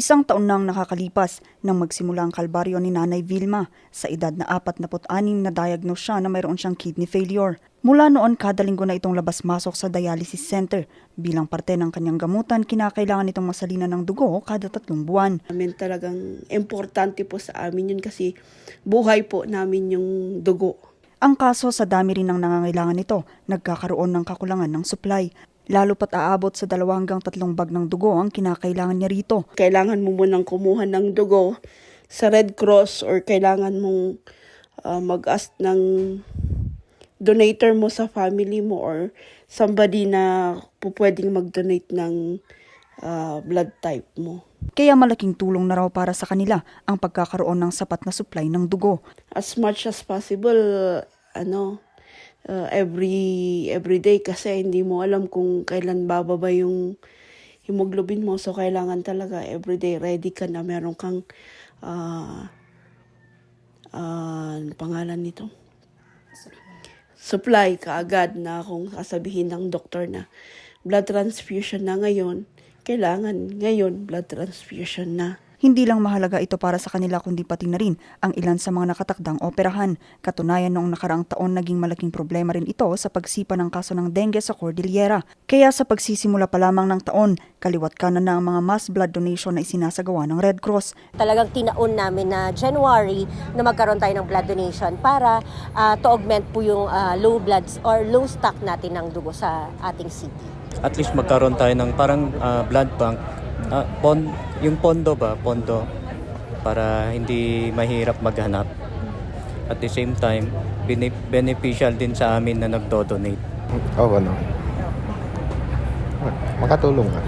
Isang taon nang nakakalipas nang magsimula ang kalbaryo ni Nanay Vilma. Sa edad na 46 na diagnose siya na mayroon siyang kidney failure. Mula noon, kada linggo na itong labas-masok sa dialysis center. Bilang parte ng kanyang gamutan, kinakailangan itong masalina ng dugo kada tatlong buwan. Amin talagang importante po sa amin yun kasi buhay po namin yung dugo. Ang kaso sa dami rin ng nangangailangan nito, nagkakaroon ng kakulangan ng supply. Lalo pat aabot sa dalawa hanggang tatlong bag ng dugo ang kinakailangan niya rito. Kailangan mo munang kumuha ng dugo sa Red Cross or kailangan mong ah, mag-ask ng donator mo sa family mo or somebody na po pwedeng mag-donate ng ah, blood type mo. Kaya malaking tulong na raw para sa kanila ang pagkakaroon ng sapat na supply ng dugo. as much as possible ano uh, every every day kasi hindi mo alam kung kailan bababa yung hemoglobin mo. So kailangan talaga every day ready ka na meron kang uh, uh, ano pangalan nito? Supply kaagad na kung sasabihin ng doktor na blood transfusion na ngayon. Kailangan ngayon blood transfusion na Hindi lang mahalaga ito para sa kanila kundi pati na rin ang ilan sa mga nakatakdang operahan. Katunayan noong nakaraang taon naging malaking problema rin ito sa pagsipa ng kaso ng dengue sa Cordillera. Kaya sa pagsisimula pa lamang ng taon, kaliwat kanan na ang mga mass blood donation na isinasagawa ng Red Cross. talagang tinaon namin na January na magkaroon tayo ng blood donation para ah, to augment po yung ah, low bloods or low stock natin ng dugo sa ating city. at least magkaroon tayo ng parang ah, blood bank. Ah, pon, yung pondo ba? Pondo. Para hindi mahirap maghanap. At the same time, bene- beneficial din sa amin na nagdo-donate. Oo, ano. Makatulong ka.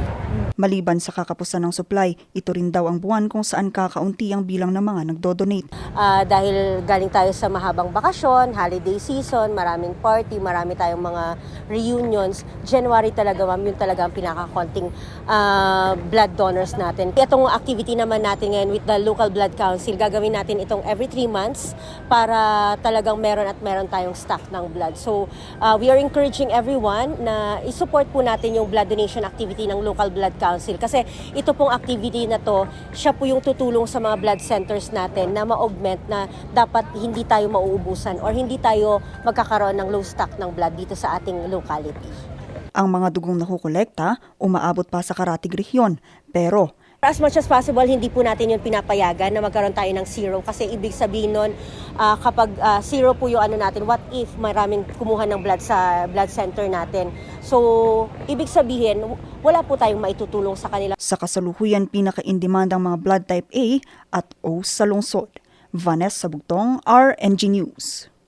Maliban sa kakapusan ng supply, ito rin daw ang buwan kung saan kakaunti ang bilang ng mga nagdo-donate. Ah, dahil galing tayo sa mahabang bakasyon, holiday season, maraming party, marami tayong mga reunions. January talaga, ma'am, yun talaga ang pinakakonting ah, blood donors natin. Itong activity naman natin ngayon with the local blood council, gagawin natin itong every three months para talagang meron at meron tayong stock ng blood. So, ah, we are encouraging everyone na isupport po natin yung blood donation activity ng local blood council kasi ito pong activity na to, siya po yung tutulong sa mga blood centers natin na ma-augment na dapat hindi tayo mauubusan or hindi tayo magkakaroon ng low stock ng blood dito sa ating locality. Ang mga dugong nakukolekta, umaabot pa sa karatig rehiyon. Pero As much as possible, hindi po natin yun pinapayagan na magkaroon tayo ng zero kasi ibig sabihin nun, ah, kapag ah, zero po yung ano natin, what if maraming kumuha ng blood sa blood center natin? So, ibig sabihin, wala po tayong maitutulong sa kanila. sa kasalukuyan pinaka-in-demand ang mga blood type A at O sa lungsod. Vanessa Bugtong, RNG News.